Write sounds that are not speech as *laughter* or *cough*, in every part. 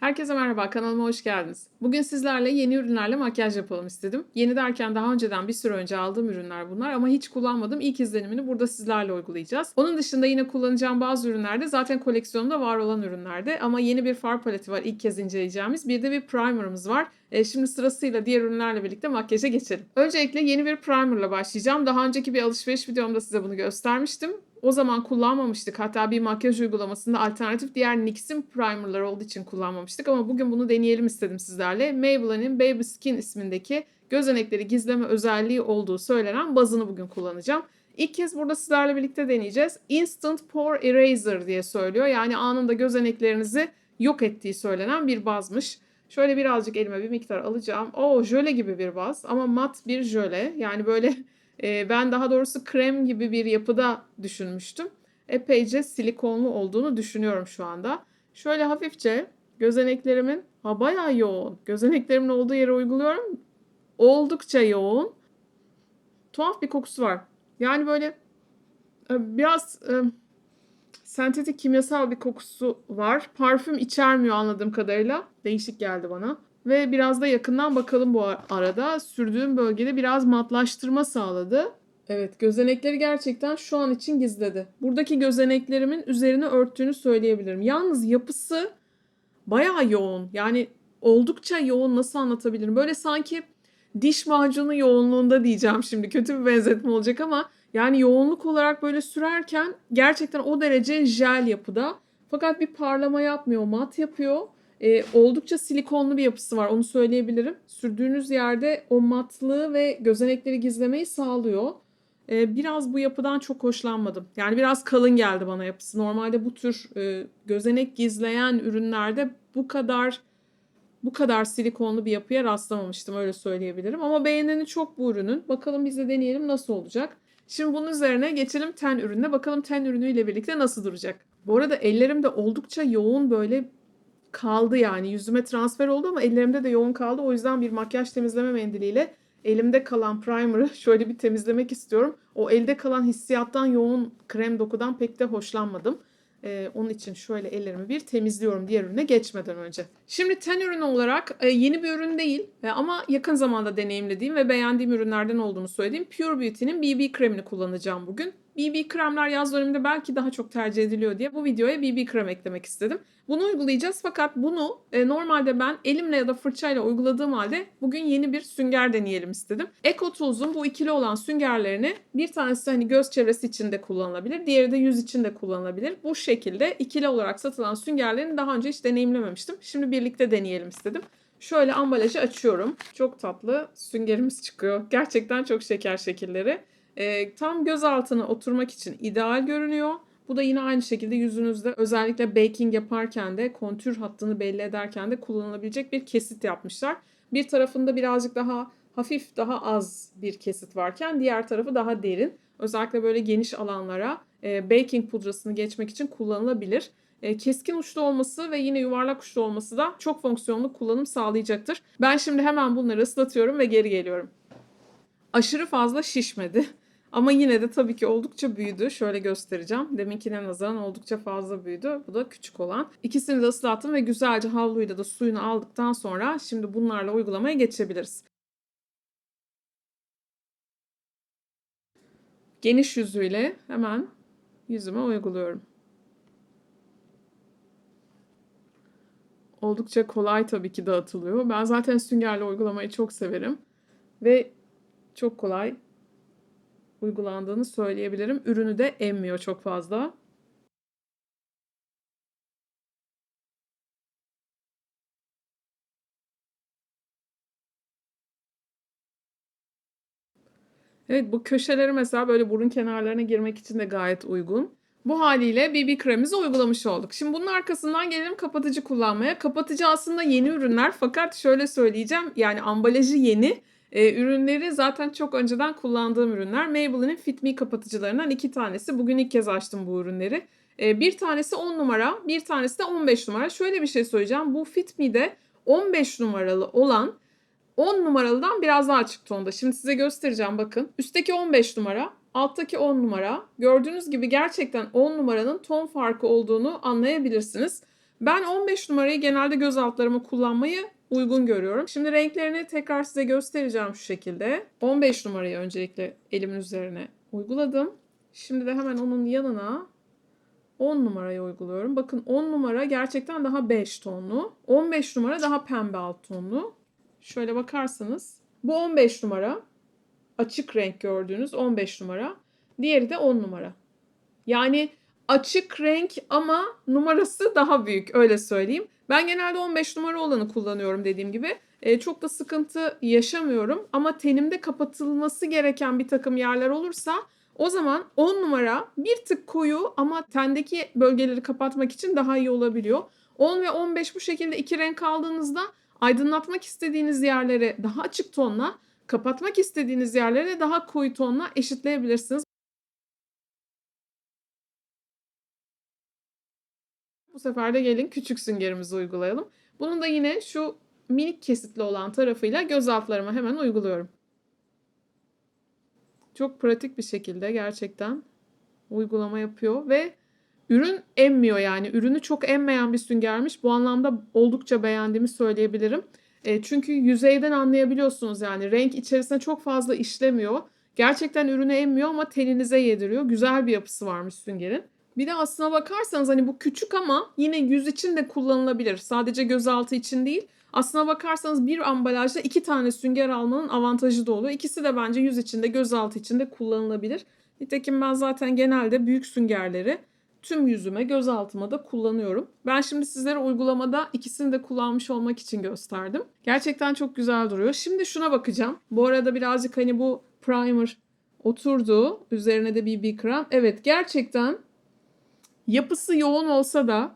Herkese merhaba, kanalıma hoş geldiniz. Bugün sizlerle yeni ürünlerle makyaj yapalım istedim. Yeni derken daha önceden bir süre önce aldığım ürünler bunlar ama hiç kullanmadım. İlk izlenimini burada sizlerle uygulayacağız. Onun dışında yine kullanacağım bazı ürünlerde zaten koleksiyonumda var olan ürünlerde ama yeni bir far paleti var ilk kez inceleyeceğimiz. Bir de bir primerımız var. E, şimdi sırasıyla diğer ürünlerle birlikte makyaja geçelim. Öncelikle yeni bir primerla başlayacağım. Daha önceki bir alışveriş videomda size bunu göstermiştim. O zaman kullanmamıştık. Hatta bir makyaj uygulamasında alternatif diğer NYX'in primerları olduğu için kullanmamıştık. Ama bugün bunu deneyelim istedim sizlerle. Maybelline'in Baby Skin ismindeki gözenekleri gizleme özelliği olduğu söylenen bazını bugün kullanacağım. İlk kez burada sizlerle birlikte deneyeceğiz. Instant Pore Eraser diye söylüyor. Yani anında gözeneklerinizi yok ettiği söylenen bir bazmış. Şöyle birazcık elime bir miktar alacağım. Oo jöle gibi bir baz ama mat bir jöle. Yani böyle e, ben daha doğrusu krem gibi bir yapıda düşünmüştüm. Epeyce silikonlu olduğunu düşünüyorum şu anda. Şöyle hafifçe gözeneklerimin ha bayağı yoğun. Gözeneklerimin olduğu yere uyguluyorum. Oldukça yoğun. Tuhaf bir kokusu var. Yani böyle e, biraz e, sentetik kimyasal bir kokusu var. Parfüm içermiyor anladığım kadarıyla. Değişik geldi bana. Ve biraz da yakından bakalım bu arada. Sürdüğüm bölgede biraz matlaştırma sağladı. Evet gözenekleri gerçekten şu an için gizledi. Buradaki gözeneklerimin üzerine örttüğünü söyleyebilirim. Yalnız yapısı bayağı yoğun. Yani oldukça yoğun nasıl anlatabilirim? Böyle sanki diş macunu yoğunluğunda diyeceğim şimdi. Kötü bir benzetme olacak ama yani yoğunluk olarak böyle sürerken gerçekten o derece jel yapıda. Fakat bir parlama yapmıyor, mat yapıyor. Ee, oldukça silikonlu bir yapısı var onu söyleyebilirim. Sürdüğünüz yerde o matlığı ve gözenekleri gizlemeyi sağlıyor. Ee, biraz bu yapıdan çok hoşlanmadım. Yani biraz kalın geldi bana yapısı. Normalde bu tür e, gözenek gizleyen ürünlerde bu kadar bu kadar silikonlu bir yapıya rastlamamıştım öyle söyleyebilirim. Ama beğeneni çok bu ürünün. Bakalım biz de deneyelim nasıl olacak. Şimdi bunun üzerine geçelim ten ürününe. Bakalım ten ürünüyle birlikte nasıl duracak. Bu arada ellerimde oldukça yoğun böyle kaldı yani. Yüzüme transfer oldu ama ellerimde de yoğun kaldı. O yüzden bir makyaj temizleme mendiliyle elimde kalan primer'ı *laughs* şöyle bir temizlemek istiyorum. O elde kalan hissiyattan yoğun krem dokudan pek de hoşlanmadım. Ee, onun için şöyle ellerimi bir temizliyorum diğer ürüne geçmeden önce. Şimdi ten ürünü olarak e, yeni bir ürün değil e, ama yakın zamanda deneyimlediğim ve beğendiğim ürünlerden olduğunu söylediğim Pure Beauty'nin BB kremini kullanacağım bugün. BB kremler yaz döneminde belki daha çok tercih ediliyor diye bu videoya BB krem eklemek istedim. Bunu uygulayacağız fakat bunu e, normalde ben elimle ya da fırçayla uyguladığım halde bugün yeni bir sünger deneyelim istedim. Eco Tools'un bu ikili olan süngerlerini bir tanesi hani göz çevresi için de kullanılabilir, diğeri de yüz için de kullanılabilir. Bu şekilde ikili olarak satılan süngerlerini daha önce hiç deneyimlememiştim. Şimdi birlikte deneyelim istedim. Şöyle ambalajı açıyorum. Çok tatlı süngerimiz çıkıyor. Gerçekten çok şeker şekilleri. E, tam göz altına oturmak için ideal görünüyor. Bu da yine aynı şekilde yüzünüzde özellikle baking yaparken de kontür hattını belli ederken de kullanılabilecek bir kesit yapmışlar. Bir tarafında birazcık daha hafif daha az bir kesit varken diğer tarafı daha derin. Özellikle böyle geniş alanlara e, baking pudrasını geçmek için kullanılabilir. E, keskin uçlu olması ve yine yuvarlak uçlu olması da çok fonksiyonlu kullanım sağlayacaktır. Ben şimdi hemen bunları ıslatıyorum ve geri geliyorum. Aşırı fazla şişmedi. Ama yine de tabii ki oldukça büyüdü. Şöyle göstereceğim. Deminkine nazaran oldukça fazla büyüdü. Bu da küçük olan. İkisini de ıslattım ve güzelce havluyla da suyunu aldıktan sonra şimdi bunlarla uygulamaya geçebiliriz. Geniş yüzüyle hemen yüzüme uyguluyorum. Oldukça kolay tabii ki dağıtılıyor. Ben zaten süngerle uygulamayı çok severim. Ve çok kolay uygulandığını söyleyebilirim. Ürünü de emmiyor çok fazla. Evet bu köşeleri mesela böyle burun kenarlarına girmek için de gayet uygun. Bu haliyle BB kremimizi uygulamış olduk. Şimdi bunun arkasından gelelim kapatıcı kullanmaya. Kapatıcı aslında yeni ürünler fakat şöyle söyleyeceğim yani ambalajı yeni. E, ürünleri zaten çok önceden kullandığım ürünler. Maybelline'in Fit Me kapatıcılarından iki tanesi. Bugün ilk kez açtım bu ürünleri. E, bir tanesi 10 numara, bir tanesi de 15 numara. Şöyle bir şey söyleyeceğim. Bu Fit Me'de 15 numaralı olan 10 numaralıdan biraz daha açık tonda. Şimdi size göstereceğim bakın. Üstteki 15 numara, alttaki 10 numara. Gördüğünüz gibi gerçekten 10 numaranın ton farkı olduğunu anlayabilirsiniz. Ben 15 numarayı genelde göz altlarıma kullanmayı uygun görüyorum. Şimdi renklerini tekrar size göstereceğim şu şekilde. 15 numarayı öncelikle elimin üzerine uyguladım. Şimdi de hemen onun yanına 10 numarayı uyguluyorum. Bakın 10 numara gerçekten daha 5 tonlu. 15 numara daha pembe alt tonlu. Şöyle bakarsanız bu 15 numara. Açık renk gördüğünüz 15 numara. Diğeri de 10 numara. Yani açık renk ama numarası daha büyük öyle söyleyeyim. Ben genelde 15 numara olanı kullanıyorum dediğim gibi. E, çok da sıkıntı yaşamıyorum ama tenimde kapatılması gereken bir takım yerler olursa o zaman 10 numara bir tık koyu ama tendeki bölgeleri kapatmak için daha iyi olabiliyor. 10 ve 15 bu şekilde iki renk aldığınızda aydınlatmak istediğiniz yerleri daha açık tonla, kapatmak istediğiniz yerleri daha koyu tonla eşitleyebilirsiniz. Bu sefer de gelin küçük süngerimizi uygulayalım. Bunun da yine şu minik kesitli olan tarafıyla göz altlarıma hemen uyguluyorum. Çok pratik bir şekilde gerçekten uygulama yapıyor ve ürün emmiyor yani. Ürünü çok emmeyen bir süngermiş. Bu anlamda oldukça beğendiğimi söyleyebilirim. E, çünkü yüzeyden anlayabiliyorsunuz yani renk içerisine çok fazla işlemiyor. Gerçekten ürünü emmiyor ama teninize yediriyor. Güzel bir yapısı varmış süngerin. Bir de aslına bakarsanız hani bu küçük ama yine yüz için de kullanılabilir. Sadece gözaltı için değil. Aslına bakarsanız bir ambalajda iki tane sünger almanın avantajı da oluyor. İkisi de bence yüz içinde, gözaltı içinde kullanılabilir. Nitekim ben zaten genelde büyük süngerleri tüm yüzüme, gözaltıma da kullanıyorum. Ben şimdi sizlere uygulamada ikisini de kullanmış olmak için gösterdim. Gerçekten çok güzel duruyor. Şimdi şuna bakacağım. Bu arada birazcık hani bu primer oturdu. Üzerine de BB krem. Evet gerçekten yapısı yoğun olsa da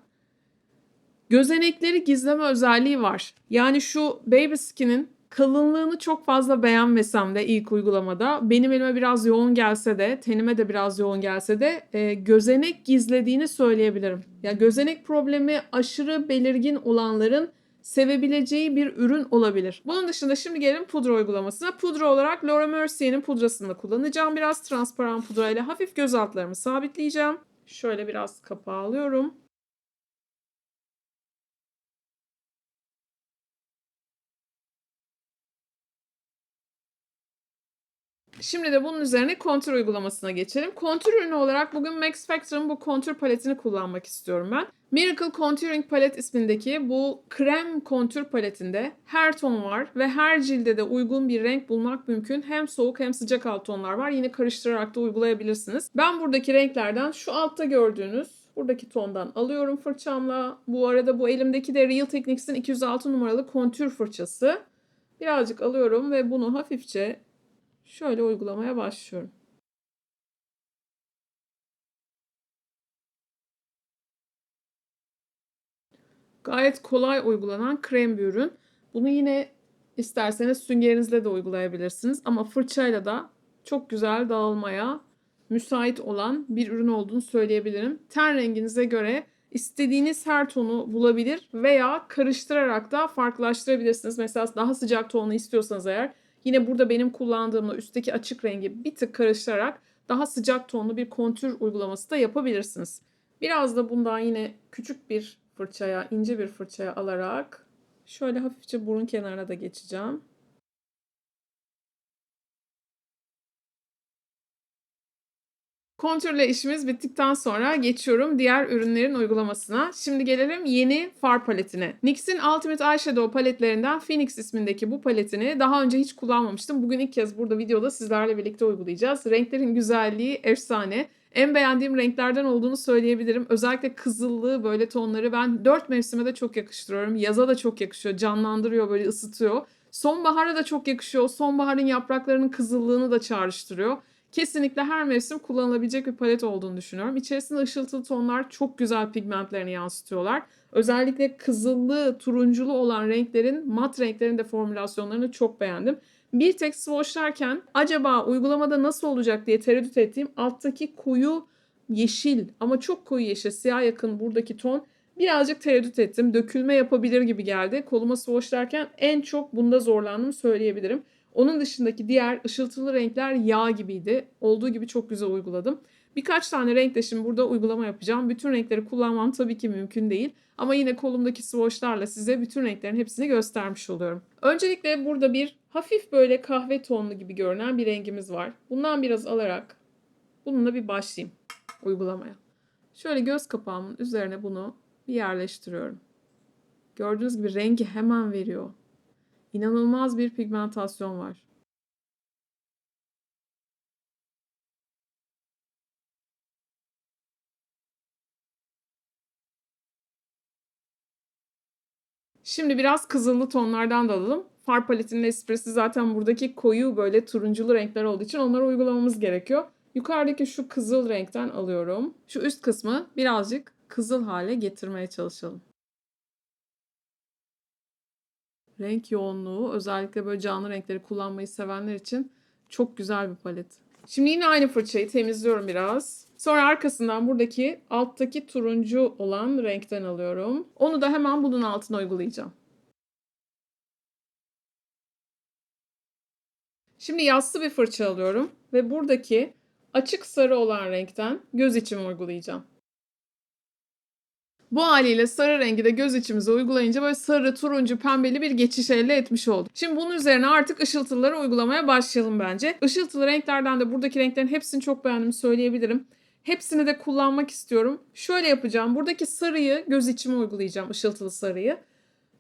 gözenekleri gizleme özelliği var. Yani şu Baby Skin'in kalınlığını çok fazla beğenmesem de ilk uygulamada benim elime biraz yoğun gelse de tenime de biraz yoğun gelse de e, gözenek gizlediğini söyleyebilirim. Ya gözenek problemi aşırı belirgin olanların sevebileceği bir ürün olabilir. Bunun dışında şimdi gelin pudra uygulamasına. Pudra olarak Laura Mercier'in pudrasını kullanacağım. Biraz transparan pudra ile hafif göz altlarımı sabitleyeceğim. Şöyle biraz kapağı alıyorum. Şimdi de bunun üzerine kontür uygulamasına geçelim. Kontür ürünü olarak bugün Max Factor'ın bu kontür paletini kullanmak istiyorum ben. Miracle Contouring Palette ismindeki bu krem kontür paletinde her ton var ve her cilde de uygun bir renk bulmak mümkün. Hem soğuk hem sıcak alt tonlar var. Yine karıştırarak da uygulayabilirsiniz. Ben buradaki renklerden şu altta gördüğünüz buradaki tondan alıyorum fırçamla. Bu arada bu elimdeki de Real Techniques'in 206 numaralı kontür fırçası. Birazcık alıyorum ve bunu hafifçe Şöyle uygulamaya başlıyorum. Gayet kolay uygulanan krem bir ürün. Bunu yine isterseniz süngerinizle de uygulayabilirsiniz ama fırçayla da çok güzel dağılmaya müsait olan bir ürün olduğunu söyleyebilirim. Ten renginize göre istediğiniz her tonu bulabilir veya karıştırarak da farklılaştırabilirsiniz. Mesela daha sıcak tonu istiyorsanız eğer Yine burada benim kullandığım üstteki açık rengi bir tık karıştırarak daha sıcak tonlu bir kontür uygulaması da yapabilirsiniz. Biraz da bundan yine küçük bir fırçaya, ince bir fırçaya alarak şöyle hafifçe burun kenarına da geçeceğim. Kontürle işimiz bittikten sonra geçiyorum diğer ürünlerin uygulamasına. Şimdi gelelim yeni far paletine. NYX'in Ultimate Eyeshadow paletlerinden Phoenix ismindeki bu paletini daha önce hiç kullanmamıştım. Bugün ilk kez burada videoda sizlerle birlikte uygulayacağız. Renklerin güzelliği efsane. En beğendiğim renklerden olduğunu söyleyebilirim. Özellikle kızıllığı böyle tonları ben dört mevsime de çok yakıştırıyorum. Yaza da çok yakışıyor. Canlandırıyor böyle ısıtıyor. Sonbahara da çok yakışıyor. Sonbaharın yapraklarının kızıllığını da çağrıştırıyor. Kesinlikle her mevsim kullanılabilecek bir palet olduğunu düşünüyorum. İçerisinde ışıltılı tonlar çok güzel pigmentlerini yansıtıyorlar. Özellikle kızıllı, turunculu olan renklerin, mat renklerin de formülasyonlarını çok beğendim. Bir tek swatchlarken acaba uygulamada nasıl olacak diye tereddüt ettiğim alttaki koyu yeşil ama çok koyu yeşil, siyah yakın buradaki ton birazcık tereddüt ettim. Dökülme yapabilir gibi geldi. Koluma swatchlarken en çok bunda zorlandım söyleyebilirim. Onun dışındaki diğer ışıltılı renkler yağ gibiydi. Olduğu gibi çok güzel uyguladım. Birkaç tane renkle şimdi burada uygulama yapacağım. Bütün renkleri kullanmam tabii ki mümkün değil. Ama yine kolumdaki swatchlarla size bütün renklerin hepsini göstermiş oluyorum. Öncelikle burada bir hafif böyle kahve tonlu gibi görünen bir rengimiz var. Bundan biraz alarak bununla bir başlayayım uygulamaya. Şöyle göz kapağımın üzerine bunu bir yerleştiriyorum. Gördüğünüz gibi rengi hemen veriyor. İnanılmaz bir pigmentasyon var. Şimdi biraz kızıllı tonlardan da alalım. Far paletinin esprisi zaten buradaki koyu böyle turunculu renkler olduğu için onları uygulamamız gerekiyor. Yukarıdaki şu kızıl renkten alıyorum. Şu üst kısmı birazcık kızıl hale getirmeye çalışalım. Renk yoğunluğu özellikle böyle canlı renkleri kullanmayı sevenler için çok güzel bir palet. Şimdi yine aynı fırçayı temizliyorum biraz. Sonra arkasından buradaki alttaki turuncu olan renkten alıyorum. Onu da hemen bunun altına uygulayacağım. Şimdi yassı bir fırça alıyorum ve buradaki açık sarı olan renkten göz içimi uygulayacağım. Bu haliyle sarı rengi de göz içimize uygulayınca böyle sarı, turuncu, pembeli bir geçiş elde etmiş olduk. Şimdi bunun üzerine artık ışıltıları uygulamaya başlayalım bence. Işıltılı renklerden de buradaki renklerin hepsini çok beğendiğimi söyleyebilirim. Hepsini de kullanmak istiyorum. Şöyle yapacağım. Buradaki sarıyı göz içime uygulayacağım, ışıltılı sarıyı.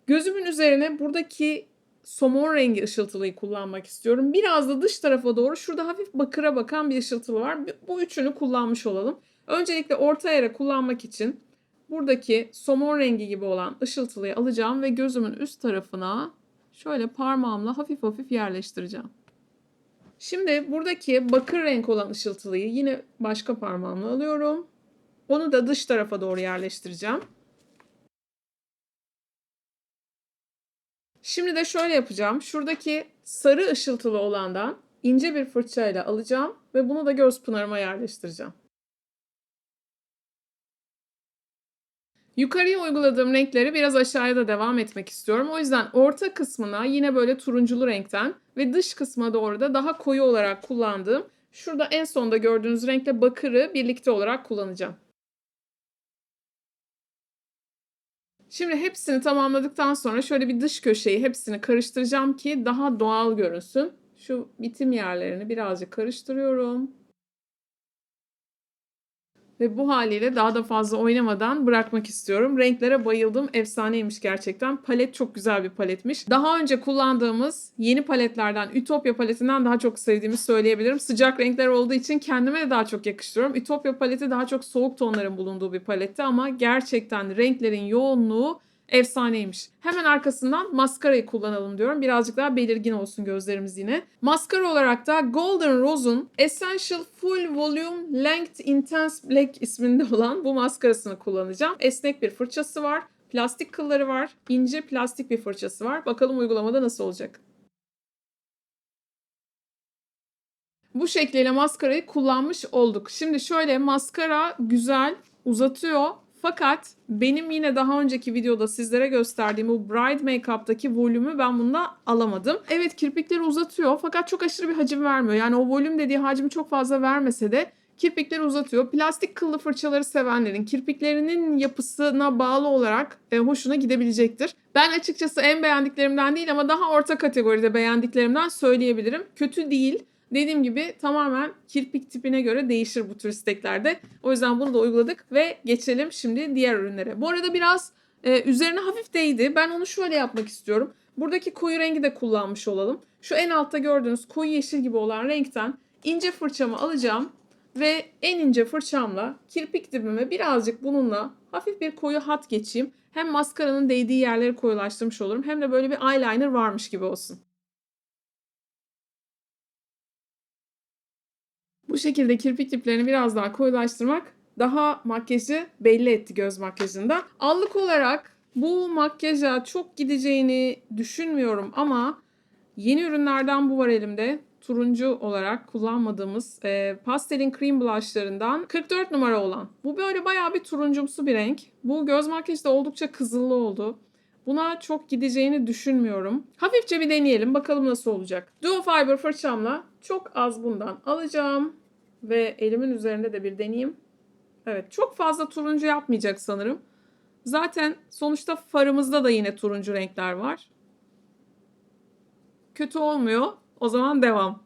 Gözümün üzerine buradaki somon rengi ışıltılıyı kullanmak istiyorum. Biraz da dış tarafa doğru şurada hafif bakıra bakan bir ışıltılı var. Bu üçünü kullanmış olalım. Öncelikle orta yere kullanmak için buradaki somon rengi gibi olan ışıltılıyı alacağım ve gözümün üst tarafına şöyle parmağımla hafif hafif yerleştireceğim. Şimdi buradaki bakır renk olan ışıltılıyı yine başka parmağımla alıyorum. Onu da dış tarafa doğru yerleştireceğim. Şimdi de şöyle yapacağım. Şuradaki sarı ışıltılı olandan ince bir fırçayla alacağım ve bunu da göz pınarıma yerleştireceğim. Yukarıya uyguladığım renkleri biraz aşağıya da devam etmek istiyorum. O yüzden orta kısmına yine böyle turunculu renkten ve dış kısma doğru da daha koyu olarak kullandığım şurada en sonda gördüğünüz renkle bakırı birlikte olarak kullanacağım. Şimdi hepsini tamamladıktan sonra şöyle bir dış köşeyi hepsini karıştıracağım ki daha doğal görünsün. Şu bitim yerlerini birazcık karıştırıyorum. Ve bu haliyle daha da fazla oynamadan bırakmak istiyorum. Renklere bayıldım. Efsaneymiş gerçekten. Palet çok güzel bir paletmiş. Daha önce kullandığımız yeni paletlerden, Ütopya paletinden daha çok sevdiğimi söyleyebilirim. Sıcak renkler olduğu için kendime de daha çok yakıştırıyorum. Ütopya paleti daha çok soğuk tonların bulunduğu bir paletti ama gerçekten renklerin yoğunluğu efsaneymiş. Hemen arkasından maskarayı kullanalım diyorum. Birazcık daha belirgin olsun gözlerimiz yine. Maskara olarak da Golden Rose'un Essential Full Volume Length Intense Black isminde *laughs* olan bu maskarasını kullanacağım. Esnek bir fırçası var. Plastik kılları var. ince plastik bir fırçası var. Bakalım uygulamada nasıl olacak. Bu şekliyle maskarayı kullanmış olduk. Şimdi şöyle maskara güzel uzatıyor fakat benim yine daha önceki videoda sizlere gösterdiğim bu Bride Makeup'taki volümü ben bunda alamadım. Evet kirpikleri uzatıyor fakat çok aşırı bir hacim vermiyor. Yani o volüm dediği hacmi çok fazla vermese de kirpikleri uzatıyor. Plastik kıllı fırçaları sevenlerin kirpiklerinin yapısına bağlı olarak e, hoşuna gidebilecektir. Ben açıkçası en beğendiklerimden değil ama daha orta kategoride beğendiklerimden söyleyebilirim. Kötü değil. Dediğim gibi tamamen kirpik tipine göre değişir bu tür isteklerde. O yüzden bunu da uyguladık ve geçelim şimdi diğer ürünlere. Bu arada biraz e, üzerine hafif değdi. Ben onu şöyle yapmak istiyorum. Buradaki koyu rengi de kullanmış olalım. Şu en altta gördüğünüz koyu yeşil gibi olan renkten ince fırçamı alacağım ve en ince fırçamla kirpik dibime birazcık bununla hafif bir koyu hat geçeyim. Hem maskaranın değdiği yerleri koyulaştırmış olurum hem de böyle bir eyeliner varmış gibi olsun. Bu şekilde kirpik diplerini biraz daha koyulaştırmak daha makyajı belli etti göz makyajında. Allık olarak bu makyaja çok gideceğini düşünmüyorum ama yeni ürünlerden bu var elimde. Turuncu olarak kullanmadığımız e, pastelin cream blushlarından 44 numara olan. Bu böyle bayağı bir turuncumsu bir renk. Bu göz makyajı da oldukça kızıllı oldu. Buna çok gideceğini düşünmüyorum. Hafifçe bir deneyelim bakalım nasıl olacak. Duo Fiber fırçamla çok az bundan alacağım. Ve elimin üzerinde de bir deneyeyim. Evet çok fazla turuncu yapmayacak sanırım. Zaten sonuçta farımızda da yine turuncu renkler var. Kötü olmuyor. O zaman devam.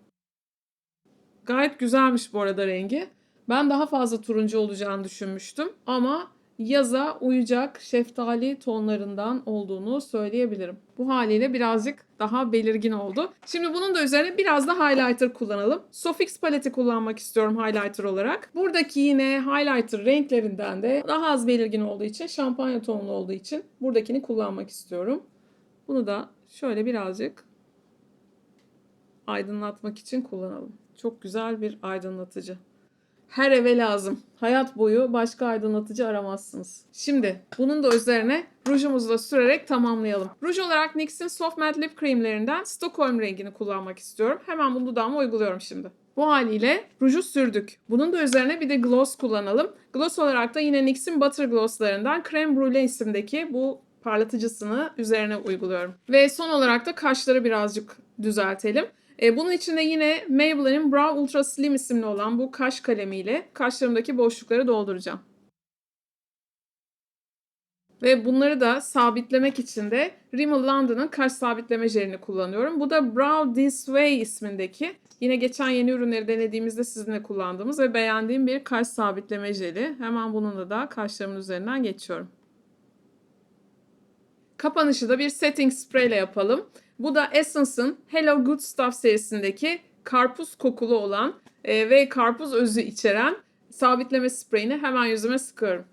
Gayet güzelmiş bu arada rengi. Ben daha fazla turuncu olacağını düşünmüştüm ama yaza uyacak şeftali tonlarından olduğunu söyleyebilirim. Bu haliyle birazcık daha belirgin oldu. Şimdi bunun da üzerine biraz da highlighter kullanalım. Sofix paleti kullanmak istiyorum highlighter olarak. Buradaki yine highlighter renklerinden de daha az belirgin olduğu için, şampanya tonlu olduğu için buradakini kullanmak istiyorum. Bunu da şöyle birazcık aydınlatmak için kullanalım. Çok güzel bir aydınlatıcı. Her eve lazım. Hayat boyu başka aydınlatıcı aramazsınız. Şimdi bunun da üzerine rujumuzu da sürerek tamamlayalım. Ruj olarak NYX'in Soft Matte Lip Cream'lerinden Stockholm rengini kullanmak istiyorum. Hemen bunu dudağıma uyguluyorum şimdi. Bu haliyle ruju sürdük. Bunun da üzerine bir de gloss kullanalım. Gloss olarak da yine NYX'in Butter Gloss'larından Creme Brulee isimdeki bu parlatıcısını üzerine uyguluyorum. Ve son olarak da kaşları birazcık düzeltelim. E, bunun için de yine Maybelline'in Brow Ultra Slim isimli olan bu kaş kalemiyle kaşlarımdaki boşlukları dolduracağım. Ve bunları da sabitlemek için de Rimmel London'ın kaş sabitleme jelini kullanıyorum. Bu da Brow This Way ismindeki yine geçen yeni ürünleri denediğimizde sizinle kullandığımız ve beğendiğim bir kaş sabitleme jeli. Hemen bununla da kaşlarımın üzerinden geçiyorum. Kapanışı da bir setting spray ile yapalım. Bu da Essence'ın Hello Good Stuff serisindeki karpuz kokulu olan e, ve karpuz özü içeren sabitleme spreyini hemen yüzüme sıkıyorum.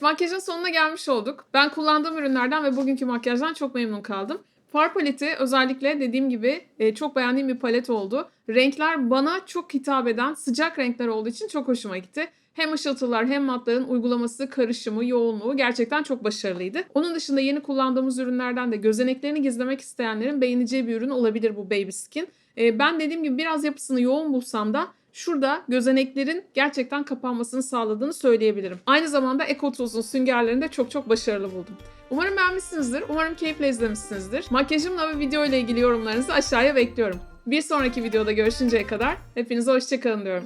Makyajın sonuna gelmiş olduk. Ben kullandığım ürünlerden ve bugünkü makyajdan çok memnun kaldım. Far paleti özellikle dediğim gibi e, çok beğendiğim bir palet oldu. Renkler bana çok hitap eden sıcak renkler olduğu için çok hoşuma gitti. Hem ışıltılar hem matların uygulaması, karışımı, yoğunluğu gerçekten çok başarılıydı. Onun dışında yeni kullandığımız ürünlerden de gözeneklerini gizlemek isteyenlerin beğeneceği bir ürün olabilir bu Baby Skin. Ee, ben dediğim gibi biraz yapısını yoğun bulsam da şurada gözeneklerin gerçekten kapanmasını sağladığını söyleyebilirim. Aynı zamanda Eco Tools'un süngerlerini de çok çok başarılı buldum. Umarım beğenmişsinizdir. Umarım keyifle izlemişsinizdir. Makyajımla ve video ile ilgili yorumlarınızı aşağıya bekliyorum. Bir sonraki videoda görüşünceye kadar hepinize hoşçakalın diyorum.